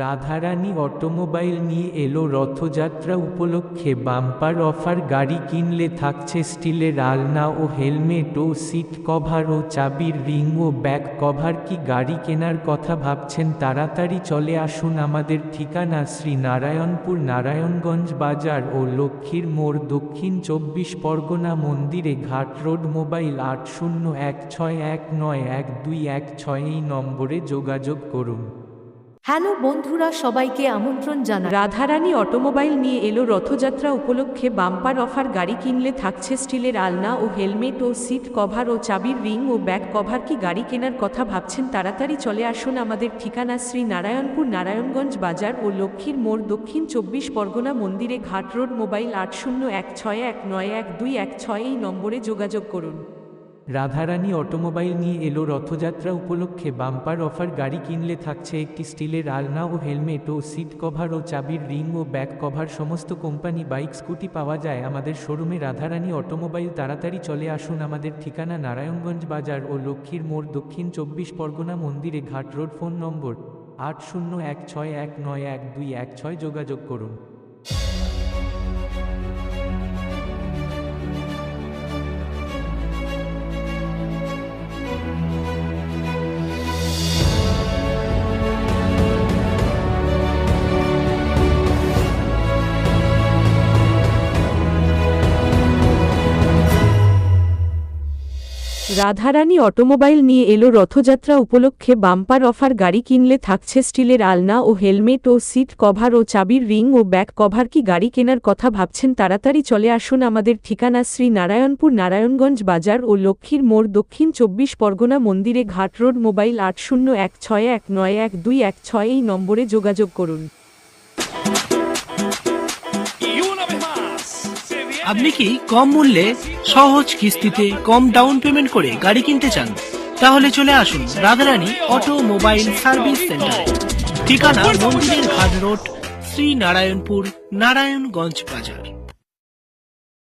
Radharani automobile নিয়ে এলো রথযাত্রা উপলক্ষে বাম্পার অফার গাড়ি কিনলে থাকছে স্টিলের আলনা ও হেলমেট ও সিট কভার ও চাবির রিং ও ব্যাক কভার। কি গাড়ি কেনার কথা ভাবছেন? তাড়াতাড়ি চলে আসুন আমাদের ঠিকানা শ্রী নারায়ণপুর নারায়ণগঞ্জ বাজার ও লক্ষ্মীর মোড় দক্ষিণ চব্বিশ পরগনা মন্দিরে ঘাট রোড মোবাইল আট শূন্য এক ছয় এক নয় এক দুই এক ছয় এই নম্বরে যোগাযোগ করুন। হ্যালো বন্ধুরা, সবাইকে আমন্ত্রণ জানাই। রাধারানী অটোমোবাইল নিয়ে এলো রথযাত্রা উপলক্ষে বাম্পার অফার, গাড়ি কিনলে থাকছে স্টিলের আলনা ও হেলমেট ও সিট কভার ও চাবির রিং ও ব্যাক কভার। কি গাড়ি কেনার কথা ভাবছেন? তাড়াতাড়ি চলে আসুন আমাদের ঠিকানা শ্রী নারায়ণপুর, নারায়ণগঞ্জ বাজার ও লক্ষ্মীর মোড়, দক্ষিণ চব্বিশ পরগনা মন্দিরে, ঘাট রোড মোবাইল আট শূন্য এক ছয় এক নয় এক দুই এক ছয় এই নম্বরে যোগাযোগ করুন। রাধারানী অটোমোবাইল নিয়ে এলো রথযাত্রা উপলক্ষে বাম্পার অফার গাড়ি কিনলে থাকছে একটি স্টিলের আলনা ও হেলমেট ও সিট কভার ও চাবির রিং ও ব্যাক কভার। সমস্ত কোম্পানি বাইক, স্কুটি পাওয়া যায় আমাদের শোরুমে। রাধারানী অটোমোবাইল তাড়াতাড়ি চলে আসুন আমাদের ঠিকানা নারায়ণগঞ্জ বাজার ও লক্ষ্মীর মোড় দক্ষিণ চব্বিশ পরগনা মন্দিরে ঘাট রোড ফোন নম্বর আট শূন্য এক ছয় এক নয় এক দুই এক ছয় যোগাযোগ করুন। রাধারানী অটোমোবাইল নিয়ে এলো রথযাত্রা উপলক্ষে বাম্পার অফার গাড়ি কিনলে থাকছে স্টিলের আলনা ও হেলমেট ও সিট কভার ও চাবির রিং ও ব্যাক কভার। কি গাড়ি কেনার কথা ভাবছেন? তাড়াতাড়ি চলে আসুন আমাদের ঠিকানা শ্রী নারায়ণপুর নারায়ণগঞ্জ বাজার ও লক্ষ্মীর মোড় দক্ষিণ চব্বিশ পরগনা মন্দিরে ঘাট রোড মোবাইল আট শূন্য এক ছয় এক নয় এক দুই এক ছয় এই নম্বরে যোগাযোগ করুন। আপনি কি কম মূল্যে সহজ কিস্তিতে কম ডাউন পেমেন্ট করে গাড়ি কিনতে চান? তাহলে চলে আসুন Radharani automobile service centre. ঠিকানা মন্দিরের ঘাট রোড শ্রী নারায়ণপুর নারায়ণগঞ্জ বাজার।